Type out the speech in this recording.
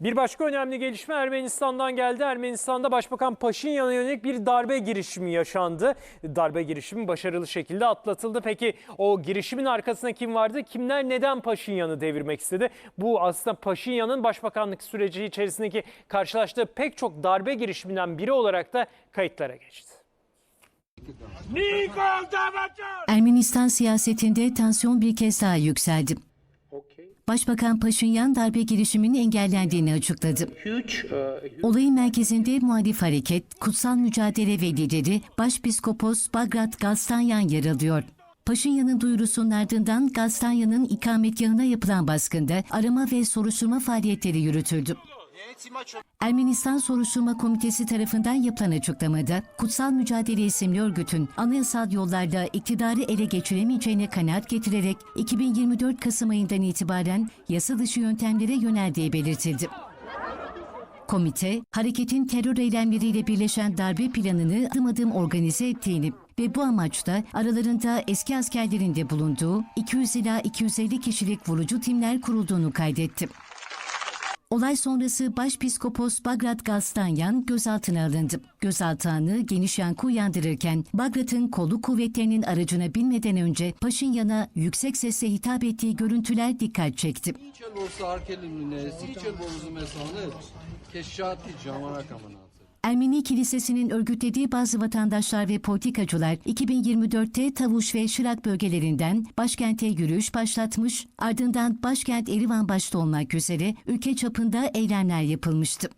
Bir başka önemli gelişme Ermenistan'dan geldi. Ermenistan'da Başbakan Paşinyan'a yönelik bir darbe girişimi yaşandı. Darbe girişimi başarılı şekilde atlatıldı. Peki o girişimin arkasında kim vardı? Kimler neden Paşinyan'ı devirmek istedi? Bu aslında Paşinyan'ın başbakanlık süreci içerisindeki karşılaştığı pek çok darbe girişiminden biri olarak da kayıtlara geçti. Ermenistan siyasetinde tansiyon bir kez daha yükseldi. Başbakan Paşinyan darbe girişiminin engellendiğini açıkladı. Olayın merkezinde muhalif hareket, kutsal mücadele ve lideri Başpiskopos Bagrat Galstanyan yer alıyor. Paşinyan'ın duyurusunun ardından Galstanyan'ın ikametgahına yapılan baskında arama ve soruşturma faaliyetleri yürütüldü. Ermenistan Soruşturma Komitesi tarafından yapılan açıklamada Kutsal Mücadele isimli örgütün anayasal yollarla iktidarı ele geçiremeyeceğine kanaat getirerek 2024 Kasım ayından itibaren yasa dışı yöntemlere yöneldiği belirtildi. Komite, hareketin terör eylemleriyle birleşen darbe planını adım adım organize ettiğini ve bu amaçla aralarında eski askerlerin de bulunduğu 200 ila 250 kişilik vurucu timler kurulduğunu kaydetti. Olay sonrası Başpiskopos Bagrat Galstanyan gözaltına alındı. Gözaltı anı geniş yankı uyandırırken Bagrat'ın kolu kuvvetlerinin aracına binmeden önce Paşinyan'a yüksek sesle hitap ettiği görüntüler dikkat çekti. Ermeni Kilisesi'nin örgütlediği bazı vatandaşlar ve politikacılar 2024'te Tavuş ve Şirak bölgelerinden başkente yürüyüş başlatmış, ardından başkent Erivan başta olmak üzere ülke çapında eylemler yapılmıştı.